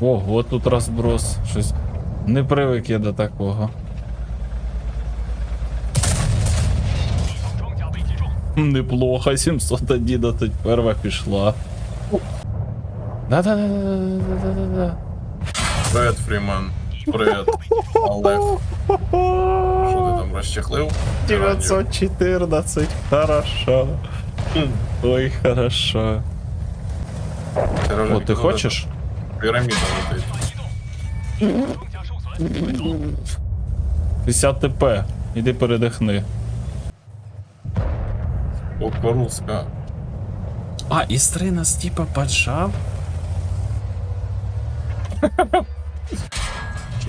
Ого, тут розброс. Щось не привик я до такого. Неплохо, 701 тут перва пішла. Да-да-да-да-да-да-да-да. Привіт, Фріман. Привіт, Олег. Що ти там розчехлив? 914, хорошо. Ой, хорошо. О, ти хочеш? Піраміда летить. 50 ТП. Іди передихни. Кукурузка. А, і стрий нас типа поджав?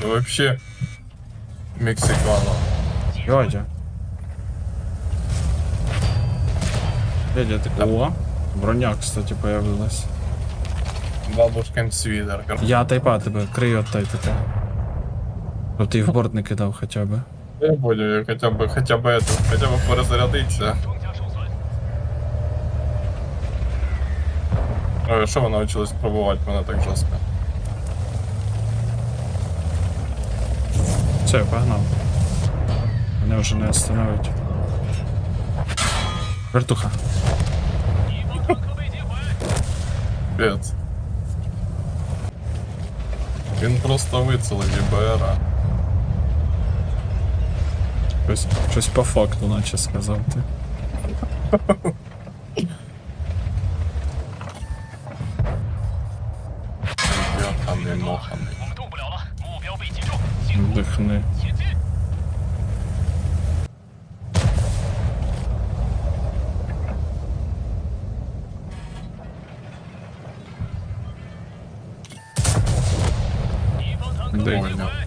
Вообще, Мексикано. Дядя. Дядя, ти... О, броня, кстати, появилась. Бабушкин свитер. Я тайпа тебе, крию от тайпа. Щоб ти в борт не кидав хоча б. Я понял, я хотя бы, хотя бы это, хотя бы перезарядиться. Ой, що ви навчились пробувати мене так жорстко? Все, я погнав. Мене вже не остановить. Вертуха. Пец. Він просто вицелив ЄБР. Щось, щось по факту, наче сказав ти. Йоханий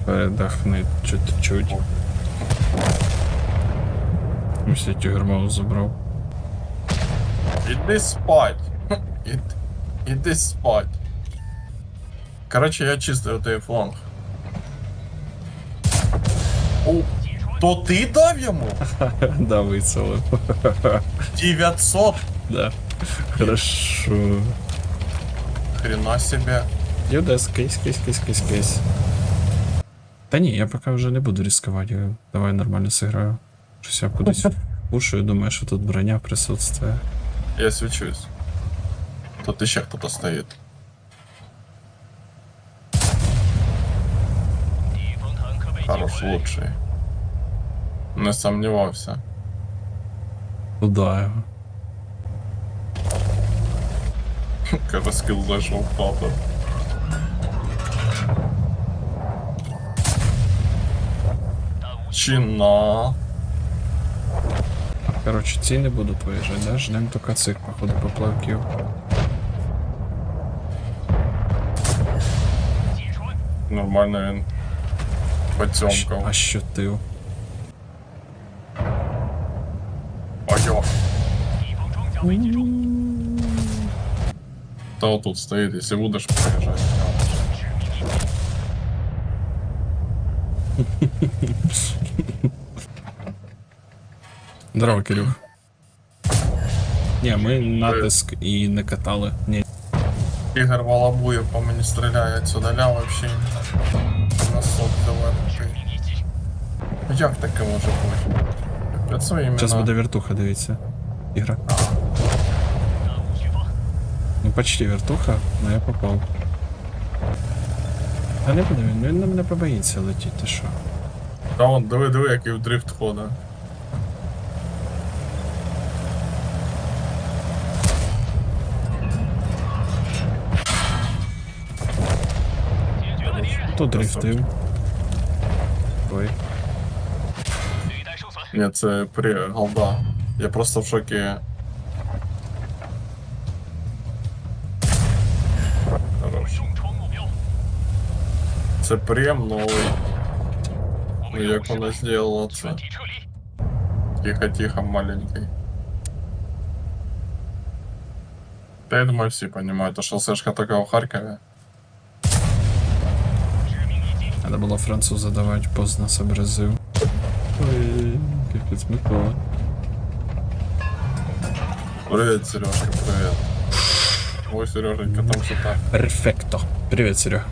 Передохни чуть-чуть. Місля тюрму забрав. Іди спать. Іди, іди спать. Короче, я чистив той фланг. О, то ти дав йому? Да, вицелив. 900? Да. Хорошо. Хрена себе. Юдес, кейс, кейс, кейс, кейс, кейс. Та ні, я поки вже не буду ризикувати. Давай нормально сыграю. Щось я кудись пушую, думаю, що тут броня присутствує. Я свечусь. Тут еще кто-то стоит. Хорош, лучший. Не сомневался. Туда его. Когда скилл зашел в папа. Галичина. Короче, цілі буду поезжать, да? Ждем только цих, походу, поплавків. Нормально він потьомкав. А що ти? Ой-о. Та отут стоїть, якщо. Здорово, Кирюх. Ні, ми натиск і не катали. Ні. Ігор Волобуєв по мені стріляє отсюда ля вообще. На давай. Як таке може бути? Капець. Зараз буде вертуха, дивіться. Ігра. Ну почти вертуха, але я попав. Та не буде він, ну, він на мене побоїться летіти, ти що? Та он, диви, диви, який в дрифт хода. Кто дрифтив? Ой. Нет, это при голда. Я просто в шоке. Это Це прем, новий. Ну як вона зробила це? Тихо-тихо, маленький. Та я думаю, всі розуміють, что шосешка така в Харькове. Надо було француза давати, поздно сообразив. Ой, капець Микола. Привіт, Сережка, привіт. Ой, Сереженька, там так. Перфекто. Привіт, Серега.